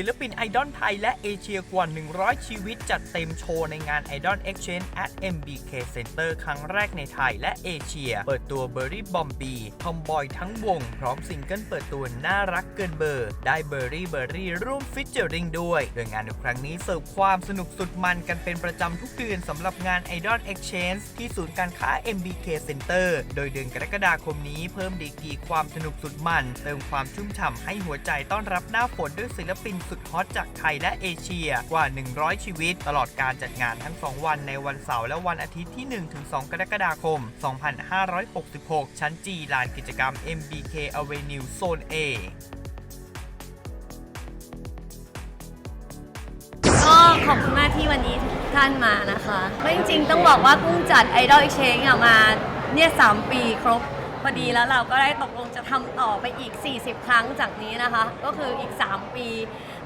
ศิลปินไอดอลไทยและเอเชียกว่า 100 ชีวิตจัดเต็มโชว์ในงาน Idol Exchange at MBK Center ครั้งแรกในไทยและเอเชีย เปิดตัว b e r r y b o m b y ทอมบอยทั้งวง พร้อมซิงเกิลเปิดตัวน่ารักเกินเบอร์ ได้เบอร์รี่เบอร์รี่ร่วมฟิชเจอริงด้วย โดยงานในครั้งนี้เสิร์ฟความสนุกสุดมันกันเป็นประจำทุกเดือนสำหรับงาน Idol Exchange ที่ศูนย์การค้า MBK Center โดยเดือนกรกฎาคมนี้เพิ่มดีกรีความสนุกสุดมัน เติมความชุ่มฉ่ำให้หัวใจต้อนรับหน้าฝนด้วยศิลปินสุดฮอตจากไทยและเอเชียกว่า 100 ชีวิต ตลอดการจัดงานทั้ง 2 วันในวันเสาร์และวันอาทิตย์ที่ 1-2 กรกฎาคม 2566 ชั้นจีลานกิจกรรม MBK Avenue Zone A ก็ขอบคุณมากที่วันนี้ทุกท่านมานะคะก็จริงๆ ต้องบอกว่ากุ้งจัด Idol Exchange อะมาเนี่ยสามปีครบพอดีแล้วเราก็ได้ตกลงจะทำต่อไปอีก 40 ครั้งจากนี้นะคะ ก็คืออีก 3 ปี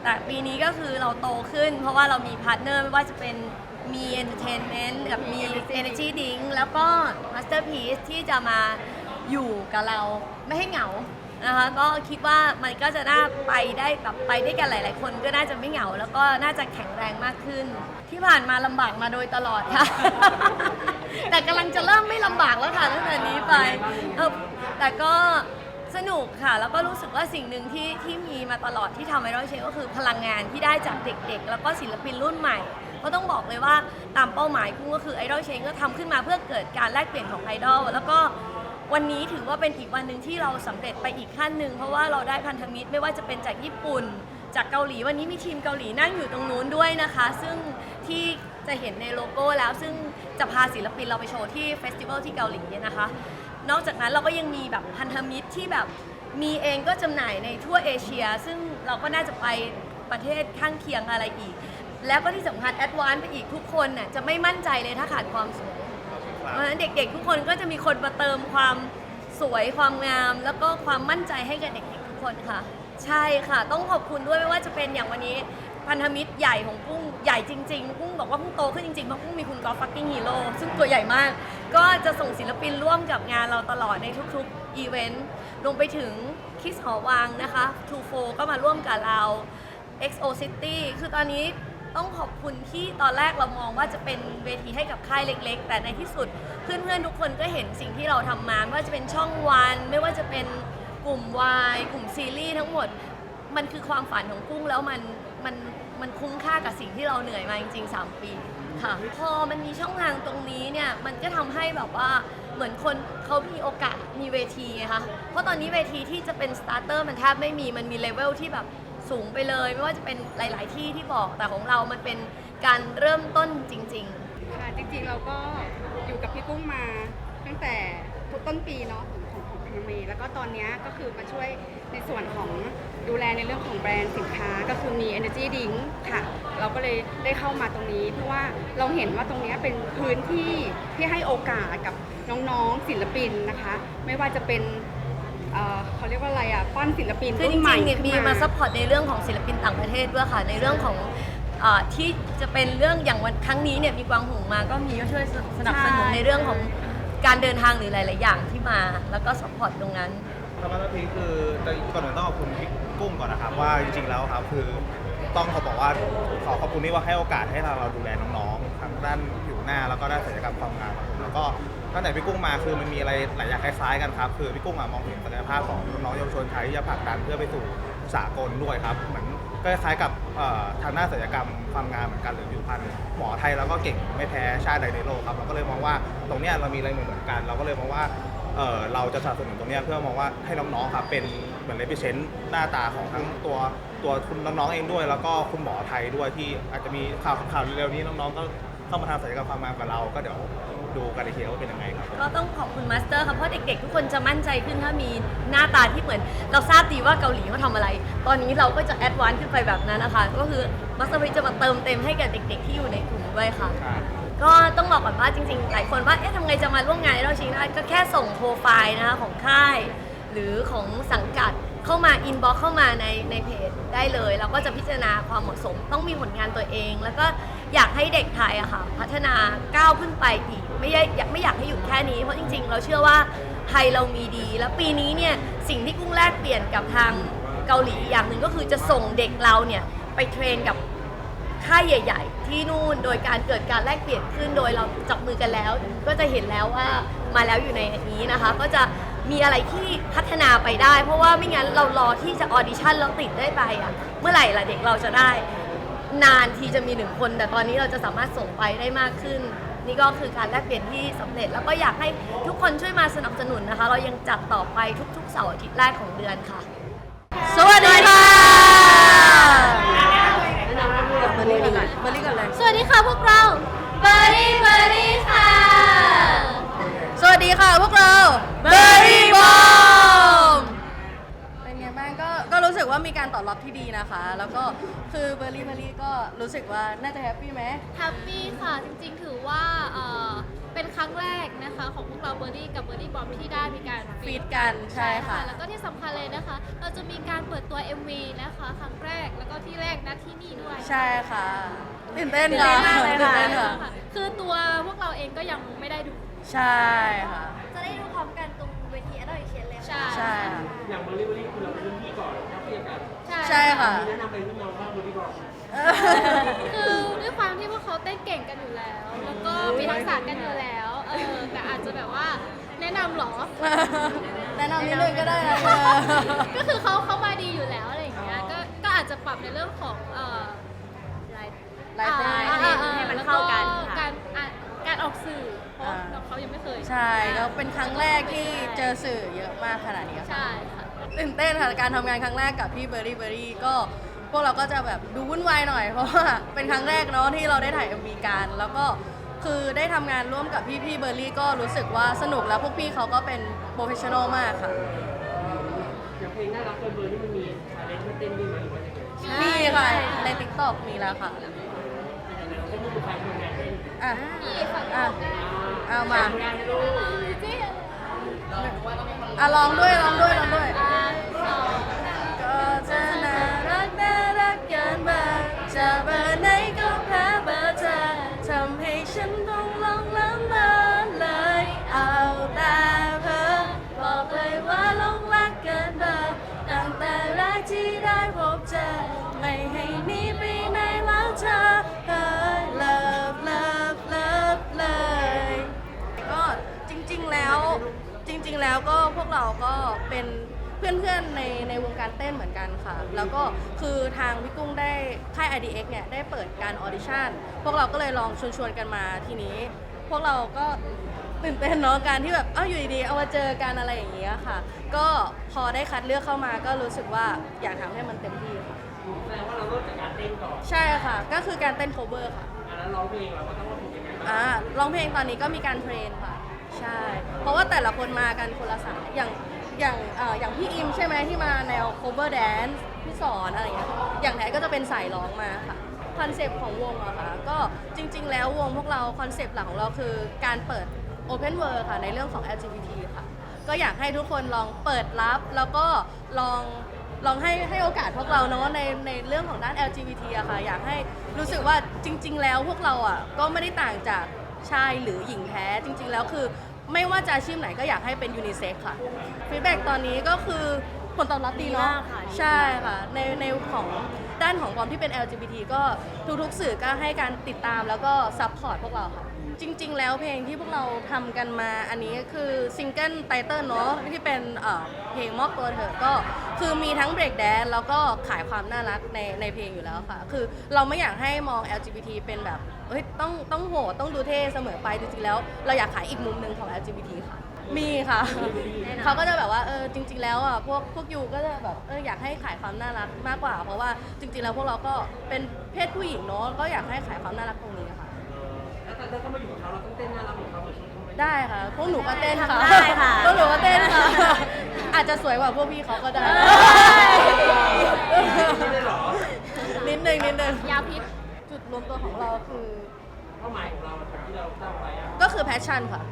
แต่ปีนี้ก็คือเราโตขึ้น เพราะว่าเรามีพาร์ทเนอร์ไม่ว่าจะเป็นมี Entertainment กับมี Energy Drink แล้วก็ Masterpiece ที่จะมาอยู่กับเราไม่ให้เหงานะคะก็คิดว่ามันก็จะน่าไปได้แบบไปได้กันหลาย ๆ คนก็น่าจะไม่เหงา แล้วก็น่าจะแข็งแรงมากขึ้น ที่ผ่านมาลำบากมาโดยตลอดค่ะ แต่กำลังจะเริ่มไม่ลำบากแล้วค่ะตั้งแต่นี้ไปเออแต่ก็ สนุกค่ะ แล้วก็รู้สึกว่าสิ่งหนึ่งที่ที่มีมาตลอดที่ทำไอดอลเชก็คือพลังงานที่ได้จากเด็กๆ แล้วก็ศิลปินรุ่นใหม่ ก็ต้องบอกเลยว่าตามเป้าหมายกุ้งก็คือไอดอลเชนก็ทำขึ้นมาเพื่อเกิดการแลกเปลี่ยนของไอดอลแล้วก็วันนี้ถือว่าเป็นอีกวันหนึ่งที่เราสำเร็จไปอีกขั้นหนึ่งเพราะว่าเราได้พันธมิตรไม่ว่าจะเป็นจากญี่ปุ่น จากเกาหลี วันนี้มีทีมเกาหลีนั่งอยู่ตรงนู้นด้วยนะคะ ซึ่งที่จะเห็นในโลโก้แล้วซึ่งจะพาศิลปินเราไปโชว์ที่เฟสติวัลที่เกาหลีนะคะ นอกจากนั้นเราก็ยังมีแบบพันธมิตรที่แบบมีเองก็จำหน่ายในทั่วเอเชีย ซึ่งเราก็น่าจะไปประเทศข้างเคียงอะไรอีก แล้วก็ที่สำคัญแอดวานซ์ไปอีกทุกคนน่ะจะไม่มั่นใจเลยถ้าขาดความสวยเพราะฉะนั้นเด็กๆ ทุกคนก็จะมีคนมาเติมความสวยความงาม แล้วก็ความมั่นใจให้กับเด็กๆทุกคนค่ะ ใช่ค่ะ ต้องขอบคุณด้วยไม่ว่าจะเป็นอย่างวันนี้ พันธมิตรใหญ่ของกุ้งใหญ่จริงๆกุ้งบอกว่ากุ้งโตขึ้นจริงๆเพราะกุ้งมีคุณกอล์ฟฟักกิ้งฮีโร่ซึ่งตัวใหญ่มาก ก็จะส่งศิลปินร่วมกับงานเราตลอดในทุกๆอีเวนต์รวมไปถึงคิสหอวังนะคะ True 4ก็มาร่วมกับเรา XO City คือตอนนี้ต้องขอบคุณที่ตอนแรกเรามองว่าจะเป็นเวทีให้กับค่ายเล็ก ๆ แต่ในที่สุดเพื่อนๆทุกคนก็เห็นสิ่งที่เราทำมาไม่ว่าจะเป็นช่องวัน ไม่ว่าจะเป็นกลุ่มวายกลุ่มซีรีส์ทั้งหมด มันคือความฝันของกุ้งแล้วมัน มันมันคุ้มค่ากับสิ่งที่เราเหนื่อยมาจริงๆ 3 ปีค่ะพอมันมีช่องทางตรงนี้เนี่ยมันก็ทำให้แบบว่าเหมือนคนเขามีโอกาสมีเวทีไงคะเพราะตอนนี้เวทีที่จะเป็นสตาร์เตอร์มันแทบไม่มีมันมีเลเวลที่แบบสูงไปเลย ไม่ว่าจะเป็นหลาย ๆ ที่ที่บอกแต่ของเรามันเป็นการเริ่มต้นจริง ๆ ค่ะจริงๆเราก็อยู่กับพี่กุ้งมาตั้งแต่ต้นปีเนาะของของของพันธมิตรแล้วก็ตอนนี้ก็คือมาช่วยในส่วนของ ดูแลในเรื่องของแบรนด์สินค้าก็คือมี Energy Drink ค่ะ เราก็เลยได้เข้ามาตรงนี้ เพราะว่าเราเห็นว่าตรงเนี้ยเป็นพื้นที่ที่ให้โอกาสกับน้องๆศิลปินนะคะ ไม่ว่าจะเป็นเอ่อเขาเรียกว่าอะไรอะปั้นศิลปินคือจรุ่นใหม่ริงๆเนี่ยขึ้นมีมาซัพพอร์ตในเรื่องของศิลปินต่างประเทศด้วยค่ะ ในเรื่องของเออที่จะเป็นเรื่องอย่างวันครั้งนี้เนี่ยมีกวางหงมาก็มีก็ช่วยสนับสนุนในเรื่องของการเดินทางหรือหลาย ๆ อย่างที่มา แล้วก็ซัพพอร์ตตรงนั้น สมาร์ทพีคือก่อนอื่นต้องขอบคุณพี่กุ้งก่อนนะครับว่าจริงๆแล้วครับคือต้องขอบอกว่าขอขอบคุณที่ว่าให้โอกาสให้เราเราดูแลน้องๆทั้งด้านผิวหน้าแล้วก็ด้านศัลยกรรมความงามครับผมแล้วก็ตั้งแต่พี่กุ้งมาคือมันมีอะไรหลายอย่างคล้ายๆกันครับคือพี่กุ้งอะมองเห็นศักยภาพของน้องเยาวชนไทยที่จะผลักดันเพื่อไปสู่สากลด้วยครับเหมือนก็คล้ายๆกับเอ่อทางด้าศัลยกรรมความงามเหมือนกันหรือผิวพรรณหมอไทยเราก็เก่งไม่แพ้ชาติใดในโลกครับเราก็เลยมองว่าตรงเนี้ยเรามีอะไรเหมือนๆกัน เราก็เลยมองว่า เอ่อเราจะสนับสนุนตรงเนี้ยเพื่อมองว่าให้น้องๆครับเป็นเหมือนเลพิเชนหน้าตาของทั้งตัวตัวคุณน้องๆเองด้วย แล้วก็คุณหมอไทยด้วยที่อาจจะมีข่าวข่าวเร็วๆนี้น้องๆก็เข้ามาทำศัลยกรรมความงามกับเรา ก็เดี๋ยวดูกันอีกทีว่าเป็นยังไงครับ ก็ต้องขอบคุณมาสเตอร์ค่ะเพราะเด็กๆ ทุกคนจะมั่นใจขึ้นถ้ามีหน้าตาที่เหมือน เราทราบดีว่าเกาหลีเขาทำอะไร ตอนนี้เราก็จะแอดวานซ์ขึ้นไปแบบนั้นนะคะ ก็คือมาสเตอร์พิจะมาเติมเต็มให้กับเด็กๆ ที่อยู่ในกลุ่มด้วยค่ะ ก็ต้องบอกก่อนว่าจริงๆ หลายคนว่า เอ๊ะทำไงจะมาร่วมงานเราชิงได้ก็แค่ส่งโปรไฟล์นะคะของค่าย หรือของสังกัดเข้ามาอินบ็อกเข้ามาในในเพจได้เลย เราก็จะพิจารณาความเหมาะสมต้องมีผลงานตัวเอง แล้วก็อยากให้เด็กไทยอะค่ะพัฒนาก้าวขึ้นไปอีก ไม่ได้ไม่อยากให้หยุดแค่นี้ เพราะจริง ๆ เราเชื่อว่าไทยเรามีดี แล้วปีนี้เนี่ยสิ่งที่กุ้งแลกเปลี่ยนกับทางเกาหลีอย่างหนึ่งก็คือจะส่งเด็กเราเนี่ยไปเทรนกับ ค่ายใหญ่ ๆ ที่นู่นโดยการเกิดการแลกเปลี่ยนขึ้นโดยเราจับมือกันแล้ว ก็จะเห็นแล้วว่ามาแล้วอยู่ในนี้นะคะ ก็จะมีอะไรที่พัฒนาไปได้ เพราะว่าไม่งั้นเรารอที่จะออดิชั่นแล้วติดได้ไปอะเมื่อไหร่ล่ะเด็กเราจะได้ นานทีจะมีหนึ่งคน แต่ตอนนี้เราจะสามารถส่งไปได้มากขึ้น นี่ก็คือการแลกเปลี่ยนที่สำเร็จ แล้วก็อยากให้ทุกคนช่วยมาสนับสนุนนะคะ เรายังจัดต่อไปทุกๆเสาร์อาทิตย์แรกของเดือนค่ะ สวัสดีค่ะเบอร์รี่กันเลยเบอร์รี่กันเลย สวัสดีค่ะพวกเราเบอ ร์รี่เบอร์รี่ค่ะ สวัสดีค่ะพวกเรา Berry Bomb เป็นไงบ้างก็ก็รู้สึกว่ามีการตอบรับที่ดีนะคะ แล้วก็คือเบอร์รี่เบอร์รี่ก็รู้สึกว่าน่าจะแฮปปี้ไหม แฮปปี้ค่ะจริงๆถือว่าเอ่อเป็นครั้งแรกนะคะของพวกเราเบอร์รี่กับเบอร์รี่บอมที่ได้มีการ ฟีดกันใช่ค่ะ แล้วก็ที่สำคัญเลยนะคะ เราจะมีการเปิดตัว MV นะคะ ครั้งแรกแล้วก็ที่แรกนะที่นี่ด้วย ใช่ค่ะ ตื่นเต้นค่ะตื่นเต้นมากเลยตื่นค่ะเต้นค่ะคือตัวพวกเราเองก็ยังไม่ได้ดู ใช่ค่ะ จะได้ดูพร้อมกันตรงเวทีอดอยเชียนเลยใช่ใช่ค่ะ อย่างเบอร์รี่เบอร์รี่คือเราเป็นรุ่นพี่ก่อนถ้าเทียบกันใช่ค่ะ มีแนะนำอะไรรุ่นน้องบ้างเบอร์รี่บอกคือด้วยความที่พวกเขาเต้นเก่งกันอยู่แล้ว แล้วก็มีทักษะกันอยู่แล้ว เออ แต่อาจจะแบบว่าแนะนำเหรอ แนะนำนิดนึงก็ได้นะเธอ ก็คือเขาเขามาดีอยู่แล้วอะไรอย่างเงี้ย ก็ก็อาจจะปรับในเรื่องของเอ่อไล ฟ์เต้นอ่าอ่าอ่าให้มันเข้ากันแล้วการอะการออกสื่อเพราะอ่าน้องเขายังไม่เคยใช่ก็เป็นครั้งแรกที่เจอสื่อเยอะมากขนาดนี้ค่ะ ใช่ค่ะ ตื่นเต้นค่ะการทำงานครั้งแรกกับพี่เบอร์รี่เบอร์รี่ก็พวกเราก็จะแบบดูวุ่นวายหน่อยเพราะว่าเป็นครั้งแรกเนาะที่เราได้ถ่าย MV กันแล้วก็คือได้ทำงานร่วมกับพี่พี่ๆเบอร์รี่ก็รู้สึกว่าสนุกแล้วพวกพี่เขาก็เป็นโปรเฟชชั่นอลมากค่ะอย่างเพลงน่ารักเบอร์เบอร์นี่มันมีชาเลนจ์ให้เต้นด้วยไหมหรือว่ายังไงมีค่ะ ใน t ิ k t o k มีแล้วค่ะ อย่างไรเราก็มีใครคนงานเต้นอะนี่ฝากอะบอกได้เอามางานให้ลูกจริงอะลองด้วยลองด้วยลองด้วย เราก็เป็นเพื่อนๆในในวงการเต้นเหมือนกันค่ะ แล้วก็คือทางพี่กุ้งได้ค่าย IDX เนี่ยได้เปิดการออดิชั่น พวกเราก็เลยลองชวนๆกันมาทีนี้ พวกเราก็ตื่นเต้นเนาะการที่แบบเอ้าอยู่ดีๆเอามาเจอกันอะไรอย่างเงี้ยค่ะ ก็พอได้คัดเลือกเข้ามาก็รู้สึกว่าอยากทำให้มันเต็มที่ค่ะ แสดงว่าเราเริ่มจากการเต้นก่อนใช่ค่ะ ก็คือการเต้น cover ค่ะอะแล้วร้องเพลงเราก็ต้องร้องเพลงยังไงบ้างอ่าร้องเพลงตอนนี้ก็มีการเทรนค่ะ ใช่ เพราะว่าแต่ละคนมากันคนละสายอย่างอย่างเอ่ออย่างพี่อิมใช่ไหมที่มาแนว cover dance พี่สอนอะไรอย่างเงี้ยอย่างแท้ก็จะเป็นสายร้องมาค่ะคอนเซปต์ของวงอะค่ะก็จริง ๆ แล้ววงพวกเราคอนเซปต์หลักของเราคือการเปิด Open World ค่ะในเรื่องของ LGBT ค่ะ ก็อยากให้ทุกคนลองเปิดรับ แล้วก็ลองลองให้ให้โอกาสพวกเราเนาะในในเรื่องของด้าน LGBT อะค่ะ อยากให้รู้สึกว่าจริง ๆ แล้วพวกเราอะก็ไม่ได้ต่างจากชายหรือหญิงแท้จริง ๆ แล้วคือ ไม่ว่าจะอาชีพไหนก็อยากให้เป็นยูนิเซ็กค่ะฟีดแบ็กตอนนี้ก็คือผลตอบรับดีเนาะดีมากค่ะใช่ค่ะ ในในของด้านของความที่เป็น LGBT ก็ทุกๆสื่อก็ให้การติดตามแล้วก็ซัพพอร์ตพวกเราค่ะ จริง ๆ แล้วเพลงที่พวกเราทำกันมาอันนี้คือซิงเกิลไตเติลเนาะที่เป็นเอ่อเพลงมอบตัวเถอะก็คือมีทั้งเบรกแดนแล้วก็ขายความน่ารักในในเพลงอยู่แล้วค่ะ คือเราไม่อยากให้มอง LGBT เป็นแบบเฮ้ยต้องต้องโหดต้องดูเท่เสมอไปจริงๆแล้ว เราอยากขายอีกมุมหนึ่งของ LGBT ค่ะ มีค่ะ เขาก็จะแบบว่าเออจริง ๆ แล้วอะพวกพวกยูก็จะแบบเอออยากให้ขายความน่ารักมากกว่า เพราะว่าจริง ๆ แล้วพวกเราก็เป็นเพศผู้หญิงเนาะก็อยากให้ขายความน่ารักตรงนี้ค่ะ แล้วตอนถ้ามาอยู่กับเขาเราต้องเต้นน่ารักเหมือนเขาเหมือนชุดเขาไหมได้ค่ะ พวกหนูก็เต้นค่ะได้ค่ะ พวกหนูก็เต้นค่ะ อาจจะสวยกว่าพวกพี่เขาก็ได้ ไม่ได้เหรอนิดนึงนิดนึงยาพิษจุดรวมตัวของเราคือ เป้าหมายของเราที่เราตั้งไว้อะก็คือแพชชั่นค่ะ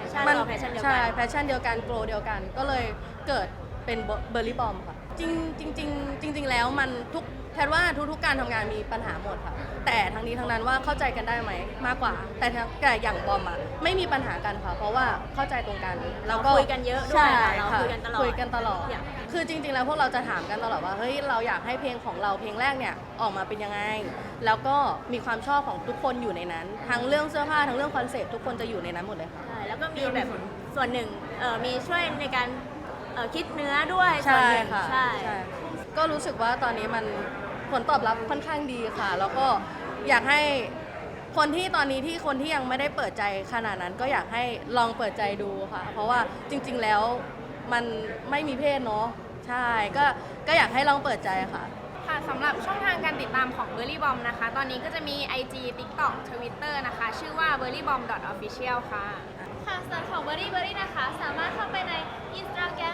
passion มัเรา passion เดียวกันใช่แพชชั่นเดียวกันโกลเดียวกัน ก็เลยเกิดเป็นเบอร์รี่บอมค่ะ จริงจริงจริงจริง ๆ แล้วมันทุกแทนว่าทุกๆการทำงานมีปัญหาหมดค่ะ แต่ทั้งนี้ทั้งนั้นว่าเข้าใจกันได้ไหมมากกว่า แต่ทั้งแต่อย่างบอมอะไม่มีปัญหากันค่ะ เพราะว่าเข้าใจตรงกันแล้วก็เราคุยกันเยอะด้วยใช่ค่ะเราค่ะคุยกันตลอดคุยกันตลอด อยากคือจริงๆแล้วพวกเราจะถามกันตลอดว่าเฮ้ยเราอยากให้เพลงของเราเพลงแรกเนี่ยออกมาเป็นยังไง แล้วก็มีความชอบของทุกคนอยู่ในนั้น ทั้งเรื่องเสื้อผ้าทั้งเรื่องคอนเซ็ปต์ทุกคนจะอยู่ในนั้นหมดเลยค่ะ ใช่แล้วก็มีแบบส่วนหนึ่งเอ่อมีช่วยในการเอ่อคิดเนื้อด้วยใช่ส่วนหนึ่งค่ะใช่ ก็รู้สึกว่าตอนนี้มัน ผลตอบรับค่อนข้างดีค่ะ แล้วก็อยากให้คนที่ตอนนี้ที่คนที่ยังไม่ได้เปิดใจขนาดนั้นก็อยากให้ลองเปิดใจดูค่ะ เพราะว่าจริง ๆ แล้วมันไม่มีเพศเนาะใช่ก็ก็อยากให้ลองเปิดใจค่ะ ค่ะสำหรับช่องทางการติดตามของ b u r r y Bomb นะคะ ตอนนี้ก็จะมี IG TikTok Twitter นะคะ ชื่อว่า b u r r y bomb official ค่ะ ค่ะส่วนของ b u r r y b u r r y นะคะ สามารถเข้าไปใน Instagram